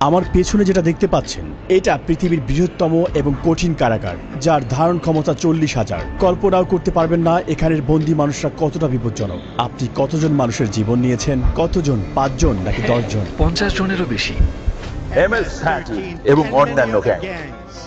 আমার পেছনে যেটা দেখতে পাচ্ছেন, এটা পৃথিবীর বৃহত্তম এবং কঠিন কারাগার, যার ধারণ ক্ষমতা চল্লিশ হাজার। কল্পনাও করতে পারবেন না এখানের বন্দী মানুষরা কতটা বিপজ্জনক। আপনি কতজন মানুষের জীবন নিয়েছেন? কতজন? পাঁচজন নাকি দশজন? পঞ্চাশ জনেরও বেশি। এমএস থার্টি এবং অন্যান্য গ্যাং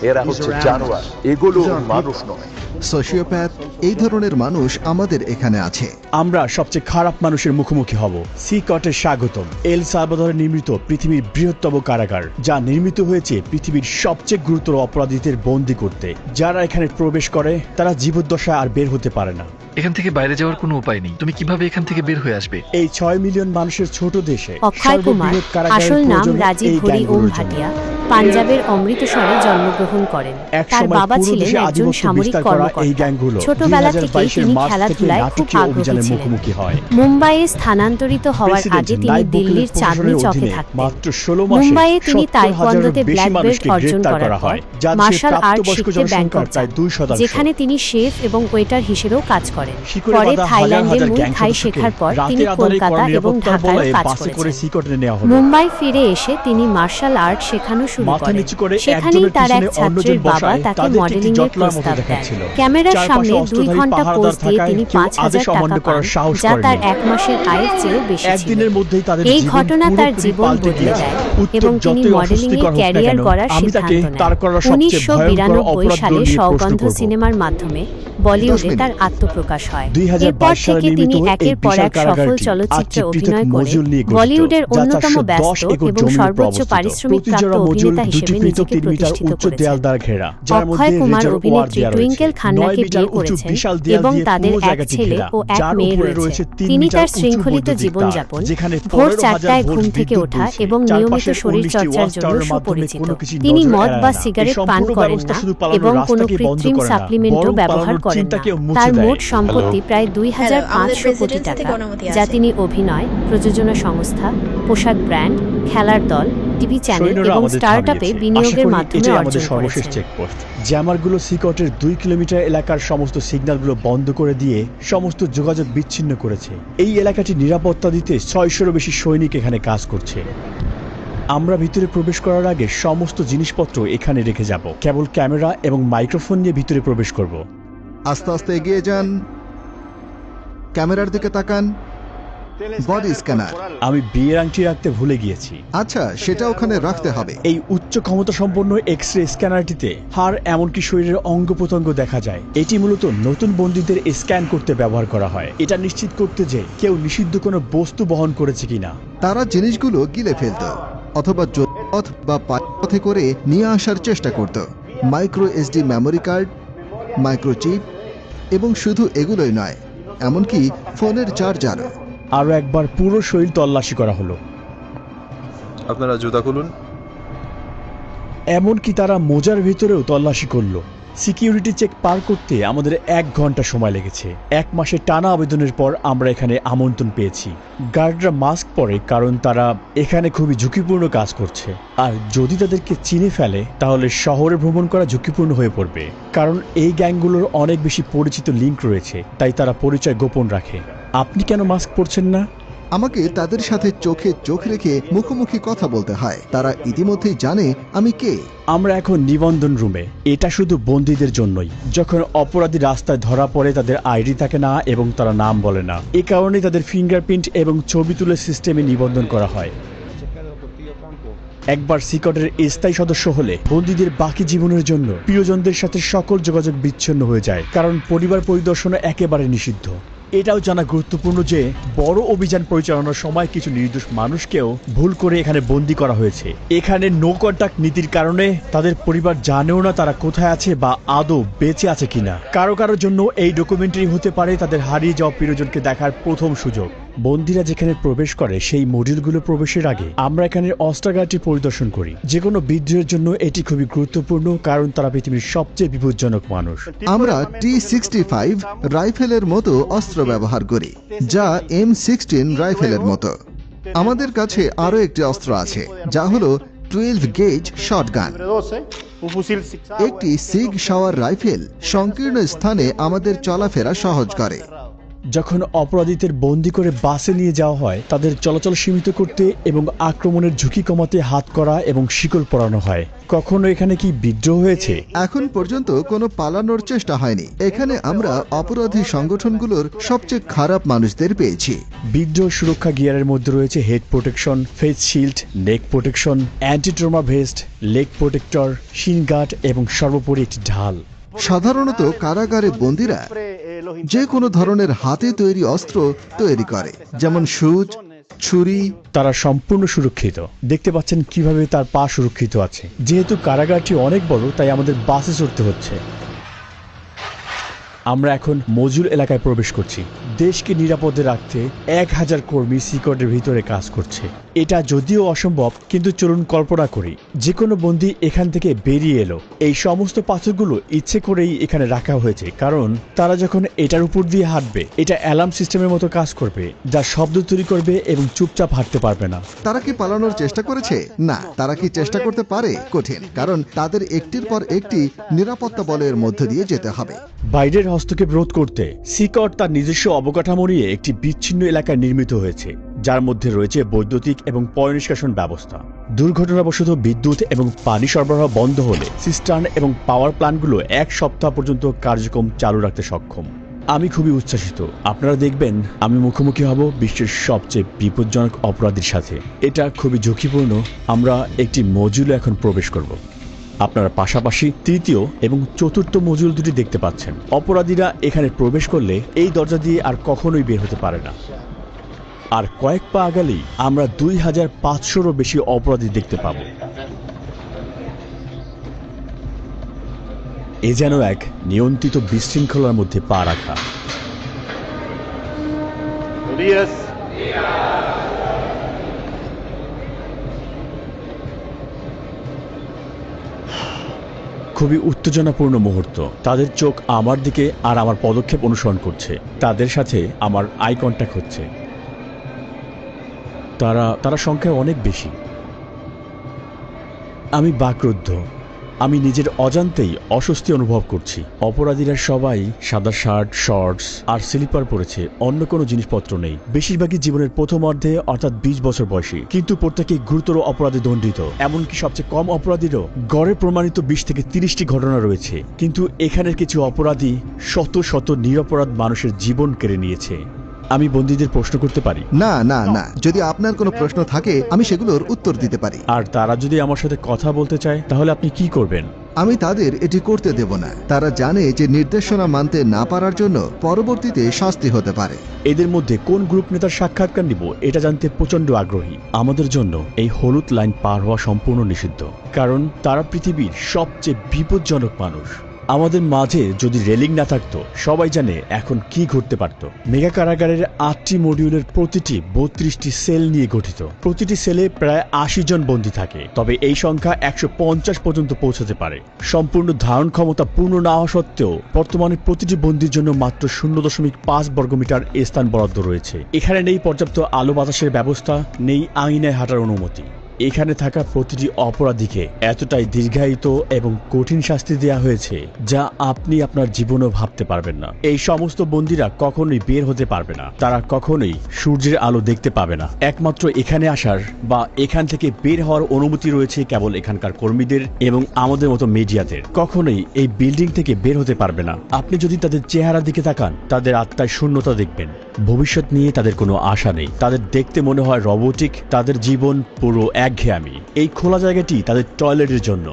এরা হচ্ছে জানোয়ার এগুলো মানুষ নয়। সোশিওপ্যাথ এই ধরনের মানুষ আমাদের এখানে আছে। আমরা সবচেয়ে খারাপ মানুষের মুখোমুখি হব। সি কটের স্বাগতম। এল সালভাদরে নির্মিত পৃথিবীর বৃহত্তম কারাগার যা নির্মিত হয়েছে পৃথিবীর সবচেয়ে গুরুতর অপরাধীদের বন্দি করতে। যারা এখানে প্রবেশ করে তারা জীবদ্দশায় আর বের হতে পারে না। এখান থেকে বাইরে যাওয়ার কোনো উপায় নেই। তুমি কীভাবে এখান থেকে বের হয়ে আসবে? এই ছয় মিলিয়ন মানুষের ছোট দেশে অক্ষয় কুমার আসল নাম রাজীব হরি ওম ভাটিয়া। পাঞ্জাবের অমৃতসরে জন্মগ্রহণ করেন। তার বাবা ছিলেন একজন সামরিক কর্মকর্তা। ছোটবেলা থেকেই তিনি খেলাধুলায় খুব আগ্রহী ছিলেন। হয়। মুম্বাইয়ে স্থানান্তরিত হওয়ার আগে তিনি দিল্লির চাঁদনি চকে থাকতেন। মাত্র 16 মাসে মুম্বাইয়ে তিনি 70,000 তাইকোয়ান্দোতে ব্ল্যাক বেল্ট অর্জন করার পর মার্শাল আর্ট শিখতে ব্যাংকক যেখানে তিনি শেফ এবং ওয়েটার হিসেবেও কাজ করেন। পরে থাইল্যান্ডে মুই থাই শেখার পর তিনি কলকাতা এবং ঢাকায় কাজ করেছেন। মুম্বাই ফিরে এসে তিনি মার্শাল আর্ট শেখানো শুরু করেন। সেখানেই তার এক ছাত্রের বাবা তাকে মডেলিং এর প্রস্তাব দেন। ক্যামেরার সামনে দুই ঘণ্টা পোজ দিয়ে তিনি পাঁচ হাজার টাকা পান যা তার এক মাসের আয়ের চেয়েও বেশি ছিল। এই ঘটনা তার জীবন বদলে দেয় এবং তিনি মডেলিং এ ক্যারিয়ার তাকে সিদ্ধান্ত নেন। উনিশশো বিরানব্বই সালে সৌগন্ধ সিনেমার মাধ্যমে বলিউডে তার আত্মপ্রকাশ হয়। 2022 এরপর থেকে তিনি একের পর এক সফল চলচ্চিত্রে অভিনয় করে বলিউডের অন্যতম 410 ব্যস্ত এবং সর্বোচ্চ পারিশ্রমিক প্রাপ্ত অভিনেতা হিসেবে নিজেকে প্রতিষ্ঠিত করেছেন। অক্ষয় কুমার অভিনেত্রী টুইঙ্কেল খান্নাকে বিয়ে করেছেন এবং তাদের এক ছেলে ও এক মেয়ে রয়েছে। তিনি তার শৃঙ্খলিত জীবনযাপন। ভোর চারটায় ঘুম থেকে ওঠা এবং নিয়মিত শরীর চর্চার জন্য সুপরিচিত তিনি মদ বা সিগারেট পান করেন না এবং কোনো কৃত্রিম সাপ্লিমেন্টও ব্যবহার করেন না। তার মোট সম্পত্তি প্রায় দুই হাজার পাঁচশো কোটি টাকা থেকে যা তিনি অভিনয় প্রযোজনা সংস্থা পোশাক ব্র্যান্ড খেলার দল টিভি চ্যানেল এবং স্টার্টআপে বিনিয়োগের মাধ্যমে আমাদের অর্জন সর্বশেষ চেকপোস্ট জ্যামারগুলো সিকটের দুই কিলোমিটার এলাকার সমস্ত সিগন্যালগুলো বন্ধ করে দিয়ে সমস্ত যোগাযোগ বিচ্ছিন্ন করেছে। এই এলাকাটি নিরাপত্তা দিতে ছয়শোরও বেশি সৈনিক এখানে কাজ করছে। আমরা ভিতরে প্রবেশ করার আগে সমস্ত জিনিসপত্র এখানে রেখে যাব। কেবল ক্যামেরা এবং মাইক্রোফোন নিয়ে ভিতরে প্রবেশ করব। আস্তে আস্তে এগিয়ে যান। ক্যামেরার দিকে তাকান। বডি স্ক্যানার আমি বিয়ের আংটি রাখতে ভুলে গিয়েছি। আচ্ছা সেটা ওখানে রাখতে হবে। এই উচ্চ ক্ষমতা সম্পন্ন এক্স রে স্ক্যানারটিতে হাড় এমনকি শরীরের অঙ্গ প্রত্যঙ্গ দেখা যায়। এটি মূলত নতুন বন্দীদের স্ক্যান করতে ব্যবহার করা হয়। এটা নিশ্চিত করতে যে কেউ নিষিদ্ধ কোনো বস্তু বহন করেছে কিনা। তারা জিনিসগুলো গিলে ফেলত অথবা পথ বা পথে করে নিয়ে আসার চেষ্টা করত। Micro SD memory card microchip এবং শুধু এগুলোই নয় এমনকি ফোনের চার্জারও আরও একবার পুরো শরীর তল্লাশি করা হলো। আপনারা জুতা খুলুন। এমনকি তারা মোজার ভিতরেও তল্লাশি করল। সিকিউরিটি চেক পার করতে আমাদের এক ঘণ্টা সময় লেগেছে। এক মাসের টানা আবেদনের পর আমরা এখানে আমন্ত্রণ পেয়েছি। গার্ডরা মাস্ক পরে কারণ তারা এখানে খুবই ঝুঁকিপূর্ণ কাজ করছে। আর যদি তাদেরকে চিনে ফেলে তাহলে শহরে ভ্রমণ করা ঝুঁকিপূর্ণ হয়ে পড়বে। কারণ এই গ্যাংগুলোর অনেক বেশি পরিচিত লিঙ্ক রয়েছে তাই তারা পরিচয় গোপন রাখে। আপনি কেন মাস্ক পরছেন না? আমাকে তাদের সাথে চোখে চোখ রেখে মুখোমুখি কথা বলতে হয়। তারা ইতিমধ্যেই জানে আমি কে। আমরা এখন নিবন্ধন রুমে। এটা শুধু বন্দীদের জন্যই। যখন অপরাধী রাস্তায় ধরা পড়ে তাদের আইডি থাকে না এবং তারা নাম বলে না। এ কারণে তাদের ফিঙ্গারপ্রিন্ট এবং ছবি তুলে সিস্টেমে নিবন্ধন করা হয়। একবার সিকটের স্থায়ী সদস্য হলে বন্দীদের বাকি জীবনের জন্য প্রিয়জনদের সাথে সকল যোগাযোগ বিচ্ছিন্ন হয়ে যায়, কারণ পরিবার পরিদর্শন একেবারে নিষিদ্ধ। এটাও জানা গুরুত্বপূর্ণ যে বড় অভিযান পরিচালনার সময় কিছু নির্দোষ মানুষকেও ভুল করে এখানে বন্দি করা হয়েছে। এখানে নো কন্টাক্ট নীতির কারণে তাদের পরিবার জানেও না তারা কোথায় আছে বা আদৌ বেঁচে আছে কিনা। কারও কারোর জন্য এই ডকুমেন্টারি হতে পারে তাদের হারিয়ে যাওয়া প্রিয়জনকে দেখার প্রথম সুযোগ। বন্দিরা যেখানে প্রবেশ করে, সেই মডিউলগুলো প্রবেশের আগে আমরা এখানে অস্ত্রাগারটি পরিদর্শন করি। যে কোনো বিদ্রোহের জন্য এটি খুবই গুরুত্বপূর্ণ, কারণ তারা পৃথিবীর সবচেয়ে বিপজ্জনক মানুষ। আমরা টি সিক্সটি ফাইভ রাইফেলের মতো অস্ত্র ব্যবহার করি, যা এম সিক্সটিন রাইফেলের মতো। আমাদের কাছে আরও একটি অস্ত্র আছে, যা হলো টুয়েলভ গেজ শটগান একটি সিগ শাওয়ার রাইফেল সংকীর্ণ স্থানে আমাদের চলাফেরা সহজ করে। যখন অপরাধীদের বন্দি করে বাসে নিয়ে যাওয়া হয় তাদের চলাচল সীমিত করতে এবং আক্রমণের ঝুঁকি কমাতে হাত করা এবং শিকল পরানো হয়। কখনো এখানে কি বিদ্রোহ হয়েছে? এখন পর্যন্ত কোনো পালানোর চেষ্টা হয়নি। এখানে আমরা অপরাধী সংগঠনগুলোর সবচেয়ে খারাপ মানুষদের পেয়েছি। বিদ্রোহ সুরক্ষা গিয়ারের মধ্যে রয়েছে head protection face shield neck protection anti trauma vest leg protector shin guard এবং সর্বোপরি একটি ঢাল। সাধারণত কারাগারে বন্দিরা যে কোনো ধরনের হাতে তৈরি অস্ত্র তৈরি করে যেমন সুচ ছুরি। তারা সম্পূর্ণ সুরক্ষিত। দেখতে পাচ্ছেন কীভাবে তার পা সুরক্ষিত আছে। যেহেতু কারাগারটি অনেক বড় তাই আমাদের বাসে চড়তে হচ্ছে। আমরা এখন মজুর এলাকায় প্রবেশ করছি। দেশকে নিরাপদে রাখতে এক হাজার কর্মী সিকটের ভিতরে কাজ করছে। এটা যদিও অসম্ভব কিন্তু চলুন কল্পনা করি। যে কোনো বন্দি এখান থেকে বেরিয়ে এলো। এই সমস্ত পাথরগুলো ইচ্ছে করেই এখানে রাখা হয়েছে কারণ তারা যখন এটার উপর দিয়ে হাঁটবে এটা অ্যালার্ম সিস্টেমের মতো কাজ করবে যা শব্দ তৈরি করবে এবং চুপচাপ হাঁটতে পারবে না। তারা কি পালানোর চেষ্টা করেছে? না তারা কি চেষ্টা করতে পারে? কঠিন কারণ তাদের একটির পর একটি নিরাপত্তা বলয়ের মধ্য দিয়ে যেতে হবে। বাইরের হস্তক্ষেপ রোধ করতে সিকট তার নিজস্ব অবকাঠামো নিয়ে একটি বিচ্ছিন্ন এলাকায় নির্মিত হয়েছে, যার মধ্যে রয়েছে বৈদ্যুতিক এবং পয় নিষ্কাশন ব্যবস্থা। দুর্ঘটনাবশত বিদ্যুৎ এবং পানি সরবরাহ বন্ধ হলে সিস্টার্ন এবং পাওয়ার প্ল্যান্টগুলো এক সপ্তাহ পর্যন্ত কার্যক্রম চালু রাখতে সক্ষম। আমি খুবই উচ্ছ্বাসিত। আপনারা দেখবেন, আমি মুখোমুখি হব বিশ্বের সবচেয়ে বিপজ্জনক অপরাধীর সাথে। এটা খুবই ঝুঁকিপূর্ণ। আমরা একটি মজুলে এখন প্রবেশ করব। আপনারা পাশাপাশি তৃতীয় এবং চতুর্থ মজুল দুটি দেখতে পাচ্ছেন। অপরাধীরা এখানে প্রবেশ করলে এই দরজা দিয়ে আর কখনোই বের হতে পারে না। আর কয়েক পা আগালেই আমরা দুই হাজার পাঁচশোরও বেশি অপরাধী দেখতে পাব। এ যেন এক নিয়ন্ত্রিত বিশৃঙ্খলার মধ্যে পা রাখা। খুবই উত্তেজনাপূর্ণ মুহূর্ত। তাদের চোখ আমার দিকে আর আমার পদক্ষেপ অনুসরণ করছে। তাদের সাথে আমার আই কন্ট্যাক্ট হচ্ছে। তারা তারা সংখ্যায় অনেক বেশি। আমি বাকরুদ্ধ। আমি নিজের অজান্তেই অস্বস্তি অনুভব করছি। অপরাধীরা সবাই সাদা শার্ট শর্টস আর স্লিপার পরেছে, অন্য কোনো জিনিসপত্র নেই। বেশিরভাগই জীবনের প্রথম অর্ধে, অর্থাৎ বিশ বছর বয়সী। কিন্তু প্রত্যেকেই গুরুতর অপরাধে দণ্ডিত। এমনকি সবচেয়ে কম অপরাধীরও গড়ে প্রমাণিত বিশ থেকে তিরিশটি ঘটনা রয়েছে। কিন্তু এখানের কিছু অপরাধী শত শত নিরপরাধ মানুষের জীবন কেড়ে নিয়েছে। আমি বন্দীদের প্রশ্ন করতে পারি? না না না। যদি আপনার কোনো প্রশ্ন থাকে আমি সেগুলোর উত্তর দিতে পারি। আর তারা যদি আমার সাথে কথা বলতে চায় তাহলে আপনি কি করবেন? আমি তাদের এটি করতে দেব না। তারা জানে যে নির্দেশনা মানতে না পারার জন্য পরবর্তীতে শাস্তি হতে পারে। এদের মধ্যে কোন গ্রুপ নেতার সাক্ষাৎকার নিব এটা জানতে প্রচণ্ড আগ্রহী। আমাদের জন্য এই হলুদ লাইন পার হওয়া সম্পূর্ণ নিষিদ্ধ। কারণ তারা পৃথিবীর সবচেয়ে বিপজ্জনক মানুষ। আমাদের মাঝে যদি রেলিং না থাকতো, সবাই জানে এখন কি ঘটতে পারত। মেগা কারাগারের আটটি মডিউলের প্রতিটি বত্রিশটি সেল নিয়ে গঠিত। প্রতিটি সেলে প্রায় আশি জন বন্দী থাকে, তবে এই সংখ্যা একশো পঞ্চাশ পর্যন্ত পৌঁছাতে পারে। সম্পূর্ণ ধারণ ক্ষমতা পূর্ণ না হওয়া সত্ত্বেও, বর্তমানে প্রতিটি বন্দির জন্য মাত্র শূন্য দশমিক পাঁচ বর্গমিটার স্থান বরাদ্দ রয়েছে। এখানে নেই পর্যাপ্ত আলো বাতাসের ব্যবস্থা, নেই আইনায় হাঁটার অনুমতি। এখানে থাকা প্রতিটি অপরাধীকে এতটাই দীর্ঘায়িত এবং কঠিন শাস্তি দেওয়া হয়েছে যা আপনি আপনার জীবনেও ভাবতে পারবেন না। এই সমস্ত বন্দীরা কখনোই বের হতে পারবে না। তারা কখনোই সূর্যের আলো দেখতে পাবে না। একমাত্র এখানে আসার বা এখান থেকে বের হওয়ার অনুমতি রয়েছে কেবল এখানকার কর্মীদের এবং আমাদের মতো মিডিয়াদের। কখনোই এই বিল্ডিং থেকে বের হতে পারবে না। আপনি যদি তাদের চেহারার দিকে তাকান, তাদের আত্মায় শূন্যতা দেখবেন। ভবিষ্যৎ নিয়ে তাদের কোনো আশা নেই। তাদের দেখতে মনে হয় রবোটিক তাদের জীবন পুরো একঘেয়ামি এই খোলা জায়গাটি তাদের টয়লেটের জন্য।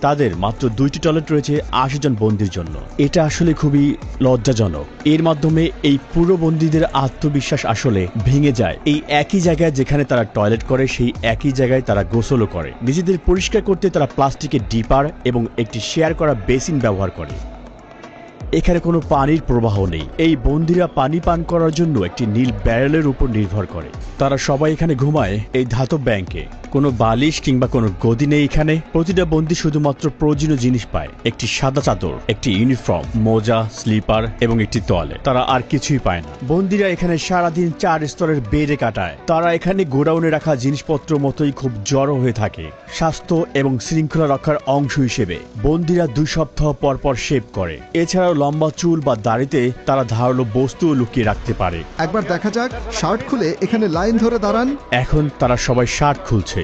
তাদের মাত্র দুইটি টয়লেট রয়েছে আশি জন বন্দির জন্য। এটা আসলে খুবই লজ্জাজনক। এর মাধ্যমে এই পুরো বন্দীদের আত্মবিশ্বাস আসলে ভেঙে যায়। এই একই জায়গায় যেখানে তারা টয়লেট করে, সেই একই জায়গায় তারা গোসলও করে। নিজেদের পরিষ্কার করতে তারা প্লাস্টিকের ডিপার এবং একটি শেয়ার করা বেসিন ব্যবহার করে। এখানে কোনো পানির প্রবাহ নেই। এই বন্দিরা পানি পান করার জন্য একটি নীল ব্যারেলের উপর নির্ভর করে। তারা সবাই এখানে ঘুমায় এই ধাতব ব্যাংকে। কোনো বালিশ কিংবা কোনো গদি নেই এখানে। প্রতিটা বন্দি শুধুমাত্র প্রয়োজনীয় জিনিস পায়। একটি সাদা চাদর, একটি ইউনিফর্ম, মোজা, স্লিপার এবং একটি তোয়ালে। তারা আর কিছুই পায় না। বন্দিরা এখানে সারাদিন চার স্তরের বেডে কাটায়। তারা এখানে গোডাউনে রাখা জিনিসপত্র মতোই খুব জড়ো হয়ে থাকে। স্বাস্থ্য এবং শৃঙ্খলা রক্ষার অংশ হিসেবে বন্দিরা দুই সপ্তাহ পর পর শেভ করে। এছাড়াও লম্বা চুল বা দাড়িতে তারা ধারালো বস্তু লুকিয়ে রাখতে পারে। একবার দেখা যাক শার্ট খুলে এখানে লাইন ধরে দাঁড়ান। এখন তারা সবাই শার্ট খুলছে।